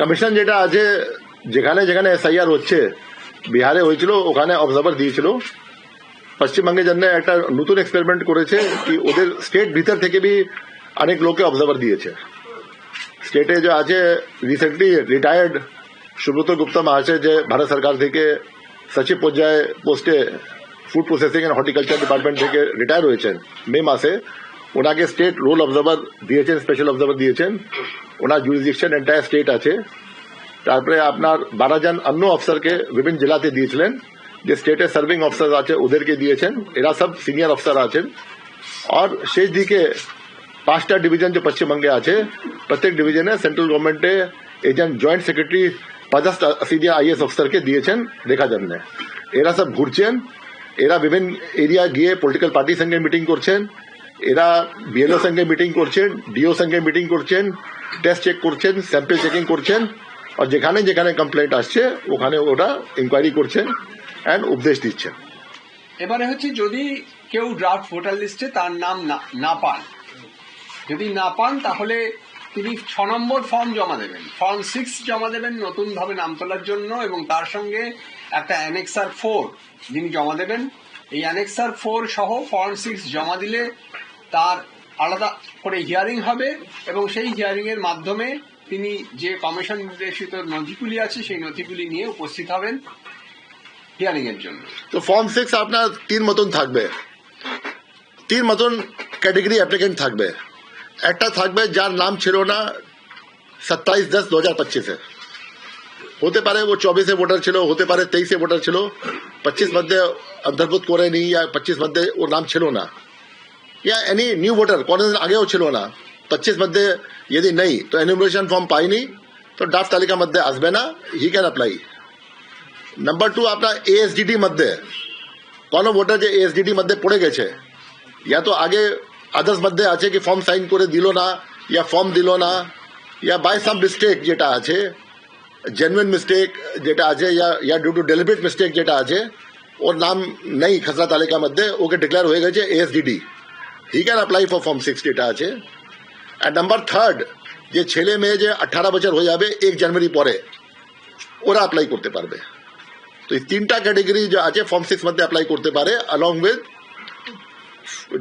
Commission যেটা আছে, যেখানে যেখানে এসআইআর হচ্ছে, বিহারে হয়েছিল, ওখানে অবজার্ভার দিয়েছিল। পশ্চিমবঙ্গের জন্য একটা নতুন এক্সপেরিমেন্ট করেছে কি ওদের স্টেট ভিতর থেকে বি অনেক লোককে অবজার্ভার দিয়েছে। স্টেটে যে আছে রিসেন্টলি রিটায়ার্ড সুব্রত গুপ্তা মহাশয় যে ভারত সরকার থেকে সচিব পর্যায়ে পোস্টে food processing and horticulture department থেকে রিটায়ার হয়েছেন। মে মাসে ওনাকে স্টেট রোল অবজার্ভার দিয়েছেন স্পেশাল অবজার্ভার দিয়েছেন। ওনার জুরিডিকশন এন্টায়ার স্টেট আছে তারপরে আপনার বারো জন অন্য অফিসারকে বিভিন্ন জেলাতে দিয়েছিলেন যে স্টেটে সার্ভিং অফিসার আছে ওদেরকে দিয়েছেন এরা সব সিনিয়র অফিসার আছেন আর শেষ দিকে পাঁচটা ডিভিশন যে পশ্চিমবঙ্গে আছে প্রত্যেক ডিভিশনে সেন্ট্রাল গভর্নমেন্টে এজেন্ট জয়েন্ট সেক্রেটারি পঞ্চাশ সিনিয়র আইএস অফিসারকে দিয়েছেন দেখার জন্য এরা সব ঘুরছেন এরা বিভিন্ন এরিয়া গিয়ে পলিটিক্যাল পার্টির সঙ্গে মিটিং করছেন এরা বিএলও সঙ্গে মিটিং করছেন ডিও সঙ্গে মিটিং করছেন টেস্ট চেক করছেন স্যাম্পল চেকিং করছেন, আর যেখানে যেখানে কমপ্লেন্ট আসছে, ওখানে ওরা ইনকোয়ারি করছেন অ্যান্ড উপদেশ দিচ্ছেন। এবারে হচ্ছে যদি কেউ ড্রাফট ভোটার লিস্টে তার নাম না- পান, যদি না পান তাহলে তিনি ছ নম্বর ফর্ম জমা দেবেন। ফর্ম সিক্স জমা দেবেন নতুন ভাবে নাম তোলার জন্য এবং তার সঙ্গে একটা অ্যানেক্সার ফোর যিনি জমা দেবেন। এই অ্যানেক্সার ফোর সহ ফর্ম সিক্স জমা দিলে তার আলাদা করে হিয়ারিং হবে এবং সেই হিয়ারিংয়ের মাধ্যমে তিনি যে কমিশন নির্দেশিত নথিগুলি আছে, সেই নথিগুলি নিয়ে উপস্থিত হবেন হিয়ারিংয়ের জন্য। তো ফর্ম সিক্স আপনার তিন মতন থাকবে। তিন মতন ক্যাটেগরি অ্যাপ্লিকেন্ট থাকবে। একটা থাকবে যার নাম ছিল না সাতাইশ দশ দু হাজার পঁচিশে। হতে পারে ও চব্বিশে ভোটার ছিল, হতে পারে তেইশে ভোটার ছিল, পঁচিশ মধ্যে অন্তর্ভুক্ত করেনি পঁচিশ মধ্যে ওর নাম ছিল না। या एनी न्यू वोटर কোনোদিন আগেও ছিল না পঁচিশ মধ্যে যদি নেই তো এনিমুলেশন ফর্ম পাইনি তো ড্রাফট তালিকা মধ্যে আসবে না he can apply number two আপনার এএসডিডি মধ্যে কোনো ভোটার যে এএসডিডি মধ্যে পড়ে গেছে ইয়া তো আগে আদার্স মধ্যে আছে কি ফর্ম সাইন করে দিল না ইয়া ফর্ম দিল না ইয়া বাই সাম মিস্টেক যেটা আছে জেনুইন মিস্টেক যেটা আছে yeah yeah due to deliberate mistake যেটা আছে ওর নাম নেই খসড়া তালিকা মধ্যে ওকে ডিক্লেয়ার হয়ে গেছে এএসডিডি he can apply for form six যেটা আছে অ্যান্ড নাম্বার থার্ড যে ছেলে মেয়ে যে আঠারো বছর হয়ে যাবে এক জানুয়ারি পরে ওরা অ্যাপ্লাই করতে পারবে তো এই তিনটা ক্যাটেগরি যে আছে ফর্ম সিক্স মধ্যে অ্যাপ্লাই করতে পারে along with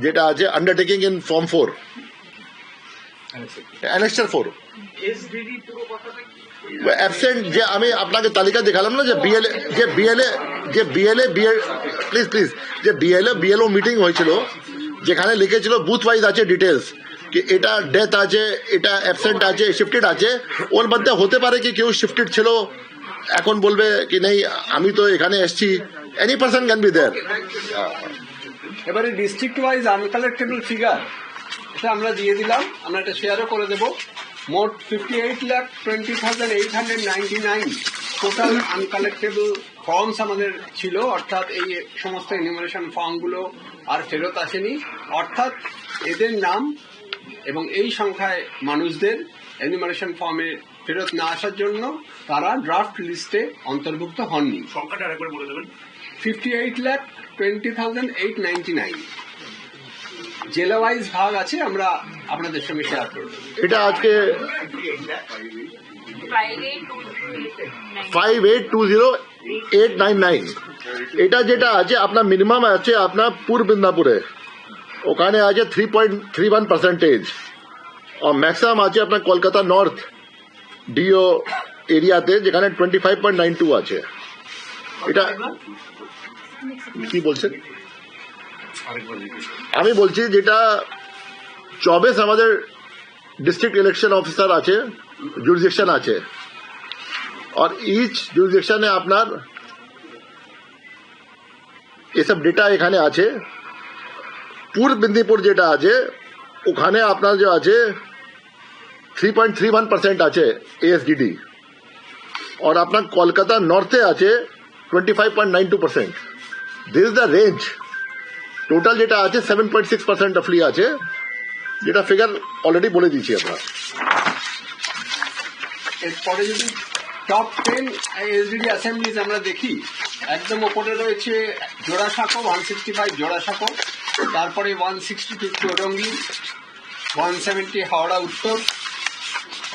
যেটা আছে undertaking in form four annexure four absent যে আমি আপনাকে তালিকা দেখালাম না যে বিএলএ যে বিএলএ যে বিএলএ বিএল প্লিজ প্লিজ যে বিএলএ বিএলও মিটিং হয়েছিল যেখানে লিখেছিল বুথ ওয়াইজ আছে ডিটেলস কি এটা ডেথ আছে, এটা অ্যাবসেন্ট আছে শিফটেড আছে, ওর মধ্যে হতে পারে কি কেউ শিফটেড ছিল, এখন বলবে কি নেই, আমি তো এখানে এসছি any person can be there এবারে ডিস্ট্রিক্ট ওয়াইজ আনকালেক্টেবল ফিগার এটা আমরা দিয়ে দিলাম, আমরা এটা শেয়ারও করে দেব। মোট fifty eight lakh twenty thousand eight hundred ninety nine total uncollectable forms আমাদের ছিল অর্থাৎ এই সমস্ত ইনিমারেশন ফর্মগুলো আর ফেরত আসেনি। অর্থাৎ এদের নাম এবং এই সংখ্যায় মানুষদের এনিমারেশন ফর্মে ফেরত না আসার জন্য তারা ড্রাফট লিস্টে অন্তর্ভুক্ত হননি। সংখ্যাটা আরেকবার বলে দেবেন। Fifty eight lakh twenty thousand eight ninety nine জেলা ওয়াইজ ভাগ আছে আমরা আপনাদের সঙ্গে শেয়ার করব। এটা আজকে. Five eight two zero eight nine nine এটা যেটা আছে, আপনার মিনিমাম আছে আপনার পূর্ব মিদনাপুরে। ওখানে আছে three point three one percentage আর ম্যাক্সিমাম আছে আপনার কলকাতা নর্থ ডিও এরিয়াতে, যেখানে twenty five point nine two আছে। এটা কি বলছেন। আমি বলছি যেটা চব্বিশ আমাদের ডিস্ট্রিক্ট ইলেকশন অফিসার আছে জুরিডিকশন আছে। और ইচ জুরিডিকশনে আপনার এসব ডেটা এখানে আছে পূর্ব মেদিনীপুর যেটা আছে ওখানে আপনার যে আছে three point three one percent আছে এএসডিডি और আপনার কলকাতা নর্থে আছে twenty five point nine two percent this is the range total যেটা আছে সেভেন পয়েন্ট সিক্স পার্সেন্ট অফলি আছে যেটা ফিগার অলরেডি বলে দিয়েছি আমরা এরপরে যদি টপ টেন এসডিডি অ্যাসেম্বলিজ আমরা দেখি। একদম ওপরে রয়েছে Jorasanko one sixty five Jorasanko তারপরে one sixty two Chowringhee one seventy Howrah Uttar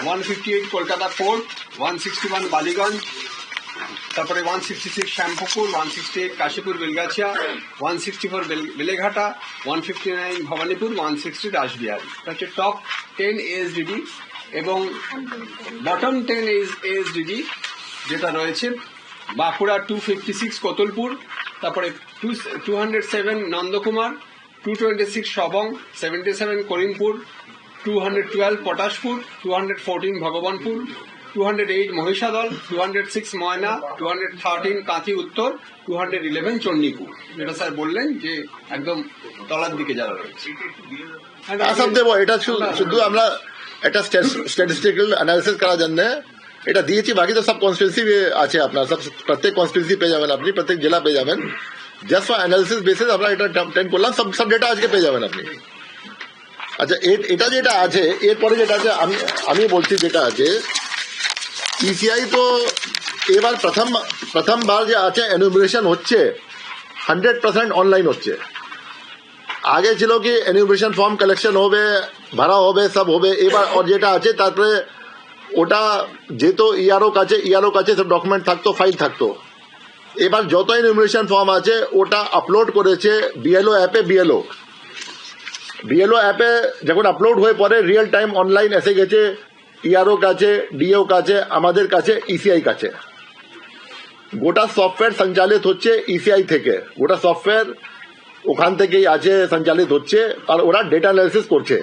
one fifty eight Kolkata port one sixty one Ballygunge, তারপরে one sixty six Shyampukur one sixty eight Cossipore Belgachia one sixty four Beleghata one fifty nine Bhowanipore one sixty Rashbehari. হচ্ছে top ten এএসডিডি এবং bottom ten ASDD যেটা রয়েছে Bankura two fifty six Kotulpur, তারপরে two two hundred seven Nandakumar two twenty six Sabang seventy seven Karimpur two hundred twelve Patashpur two hundred fourteen Bhagabanpur two hundred eight Mahishadal two hundred six Moyna two hundred thirteen Kanthi Uttar two hundred eleven Chandipur. যেটা sir বললেন যে একদম তলার দিকে যারা রয়েছে। সব দেবো, এটা শুধু আমরা একটা স্ট্যাটিস্টিক্যাল অ্যানালিসিস করার জন্য এটা দিয়েছি। বাকি তো সব কনস্টিটুয়েন্সি আছে আপনার। সব প্রত্যেক কনস্টিটুয়েন্সি পেয়ে যাবেন আপনি, প্রত্যেক জেলা পেয়ে যাবেন। জাস্ট ফর অ্যানালিসিস বেসিস আমরা এটা টেন করলাম, সব সব ডেটা আজকে পেয়ে যাবেন আপনি। আচ্ছা এটা যেটা আছে, এরপরে যেটা আছে, আমি আমি বলছি যেটা আছে ইসিআই তো এবার প্রথম প্রথমবার যে আছে এনুমিনেশন হচ্ছে হান্ড্রেড পার্সেন্ট অনলাইন হচ্ছে। আগে ছিল কি এনিউমেশন ফর্ম কালেকশন হবে, ভাড়া হবে, সব হবে, এবার ওর যেটা আছে তারপরে ওটা যেত ইআরও কাছে ইআরও কাছে সব ডকুমেন্ট থাকতো ফাইল থাকতো। এবার যত এনিউমেশন ফর্ম আছে, ওটা আপলোড করেছে বিএলও অ্যাপে বিএলও বিএলও অ্যাপে যখন আপলোড হয়ে পরে রিয়েল টাইম অনলাইন এসে গেছে ইআরও কাছে ডিও কাছে, আমাদের কাছে ইসিআই কাছে। গোটা সফটওয়্যার সঞ্চালিত হচ্ছে ইসিআই থেকে। গোটা সফটওয়্যার ওখান থেকেই আছে সঞ্চালিত হচ্ছে আর ওরা ডেটা অ্যানালিসিস করছে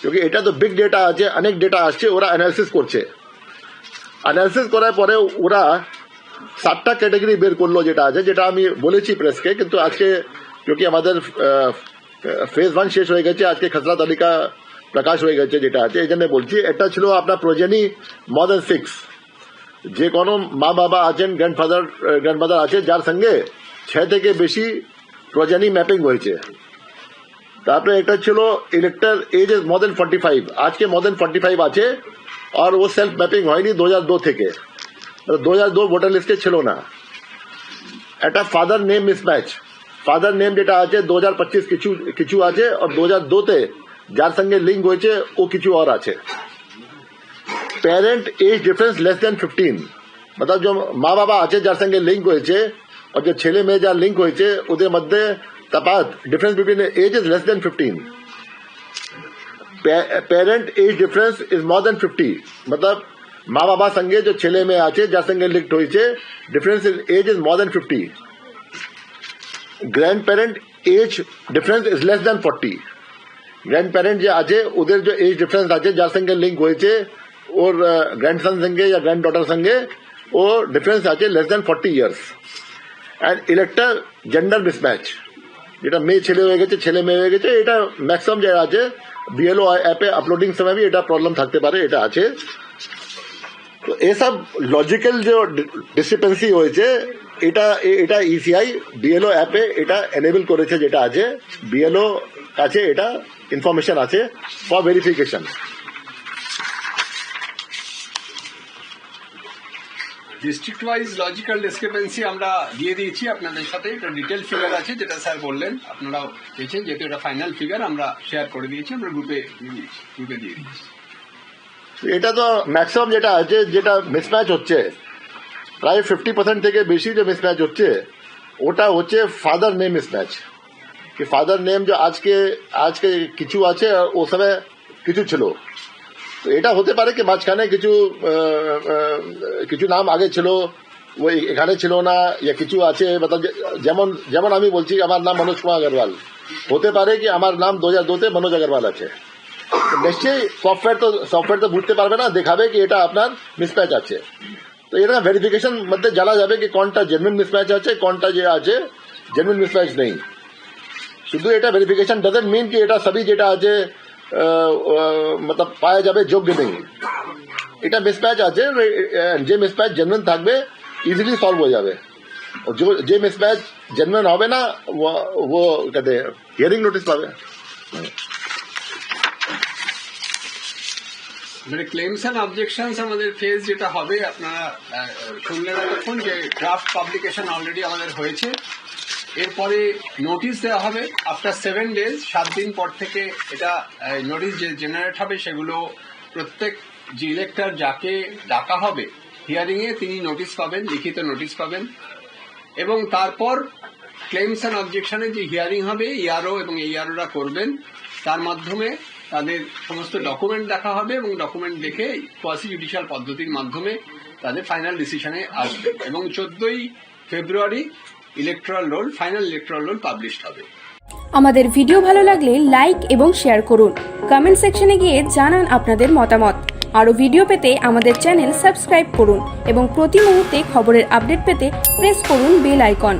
क्योंकि এটা তো বিগ ডেটা আছে অনেক ডেটা আসছে ওরা অ্যানালিসিস করছে অ্যানালিসিস করার পরে ওরা সাতটা ক্যাটাগরি বের করলো যেটা আছে যেটা আমি বলেছি প্রেসকে কিন্তু আজকে क्योंकि আমাদের ফেজ ওয়ান শেষ হয়ে গেছে আজকে খসড়া তালিকা প্রকাশ হয়ে গেছে যেটা আছে এই জন্য বলছি এটা ছিল আপনার প্রজেনি মোর দেন সিক্স যে কোনো মা বাবা আছেন গ্র্যান্ডফাদার গ্র্যান্ডমাদার আছে যার সঙ্গে ছ থেকে বেশি સ્વજની મેપિંગ હોય છે તો આપણે একটা ছিল elector age is more than forty five আজকে মোর দেন ফর্টি ফাইভ আছে আর ও সেলফ ম্যাপিং হয়নি দু হাজার দু থেকে দু হাজার দু ভোটার লিস্টে ছিল না একটা father name mismatch father name যেটা আছে দু হাজার পঁচিশ কিছু কিছু আছে আর দু হাজার দুতে যার সঙ্গে লিঙ্ক হয়েছে ও কিছু আর আছে parent age difference less than fifteen মতলব যে মা বাবা আছে যার সঙ্গে লিঙ্ক হয়েছে અને જે છેલ્લે મેચ આ લિંક હોય છે ઉદે મધ્યે તપાસ difference between age is less than fifteen parent age difference is more than fifty મતલબ મા બાપા સંગે જો છેલ્લે મેં આ છે જ્યાં સંગે લિંક હોય છે difference in age is more than fifty grandparent age difference is less than forty grandparent જે આજે ઉધર જો એજ ડિફરન્સ આજે જ્યાં સંગે લિંક હોય છે ઓર ગ્રેન્ડસન સંગે યા ગ્રેન્ડ ડોટર સંગે ઓ ડિફરન્સ આજે less than forty years and elector gender mismatch যেটা মেয়ে ছেলে হয়ে গেছে, ছেলে মেয়ে হয়ে গেছে, এটা ম্যাক্সিমাম যে আছে বিএলও অ্যাপে আপলোডিং সময় এটা প্রবলেম থাকতে পারে, এটা আছে। তো এসব লজিক্যাল যে ডিসিপেন্সি হয়েছে, এটা এটা ইসিআই বিএলও অ্যাপে এটা এনেবল করেছে যেটা আছে বিএলও কাছে এটা ইনফরমেশন আছে for verification district wise logical discrepancy আমরা দিয়ে দিয়েছি আপনাদের সাথে। এটা ডিটেল ফিগার আছে যেটা স্যার বললেন। আপনারাও পেয়েছেন যেহেতু এটা ফাইনাল ফিগার আমরা শেয়ার করে দিয়েছি, আমরা গ্রুপে গ্রুপে দিয়ে দিয়েছি। এটা তো ম্যাক্সিমাম যেটা আছে, যেটা মিসম্যাচ হচ্ছে, প্রায় ফিফটি পার্সেন্ট থেকে বেশি যে মিসম্যাচ হচ্ছে, ওটা হচ্ছে ফাদার নেম মিসম্যাচ কি ফাদার নেম যে আজকে আজকে কিছু আছে, ও সময় কিছু ছিল। তো এটা হতে পারে কি মাঝখানে কিছু কিছু নাম আগে ছিল, ওই এখানে ছিল না, ইয়া কিছু আছে যেমন যেমন আমি বলছি, আমার নাম মনোজ কুমার আগরওয়াল। হতে পারে কি আমার নাম দু হাজার দুতে মনোজ আগরওয়াল আছে। নিশ্চয়ই সফটওয়্যার তো সফটওয়্যার তো বুঝতে পারবে না, দেখাবে কি এটা আপনার মিসম্যাচ আছে। তো এটা ভেরিফিকেশন মধ্যে জানা যাবে কি কোনটা জেনুইন মিসম্যাচ আছে, কোনটা যে আছে জেনুইন মিসম্যাচ নেই। শুধু এটা ভেরিফিকেশন ডাজেন্ট মিন কি এটা সবই যেটা আছে मतलब পাওয়া যাবে যোগ্য নেই এটা মিসম্যাচ আছে আহ, যে মিসম্যাচ জেনুইন থাকবে ইজিলি সলভ হয়ে যাবে और जो যে মিসম্যাচ জেনুইন হবে না वो वो कहते হিয়ারিং নোটিস পাবে মানে ক্লেমস অ্যান্ড অবজেকশনস আমাদের ফেজ যেটা হবে আপনারা আহ, শুনলেন এতক্ষণ যে ড্রাফট পাবলিকেশন অলরেডি আমাদের হয়েছে এরপরে নোটিশ দেওয়া হবে। আফটার সেভেন ডেজ সাত দিন পর থেকে এটা নোটিশ যে জেনারেট হবে, সেগুলো প্রত্যেক যে ইলেক্টর যাকে ডাকা হবে হিয়ারিং এ তিনি নোটিশ পাবেন, লিখিত নোটিশ পাবেন। এবং তারপর ক্লেমস অ্যান্ড অবজেকশনে যে হিয়ারিং হবে ইআরও এবং এই এইআরওরা করবেন, তার মাধ্যমে তাদের সমস্ত ডকুমেন্ট দেখা হবে এবং ডকুমেন্ট দেখে কোয়াসি জুডিশিয়াল পদ্ধতির মাধ্যমে তাদের ফাইনাল ডিসিশনে আসবে। এবং চোদ্দই February electoral roll final electoral roll published হবে। আমাদের ভিডিও ভালো লাগলে লাইক এবং শেয়ার করুন। কমেন্ট সেকশনে গিয়ে জানান আপনাদের মতামত। আরও ভিডিও পেতে আমাদের চ্যানেল সাবস্ক্রাইব করুন এবং প্রতি মুহূর্তে খবরের আপডেট পেতে প্রেস করুন বেল আইকন।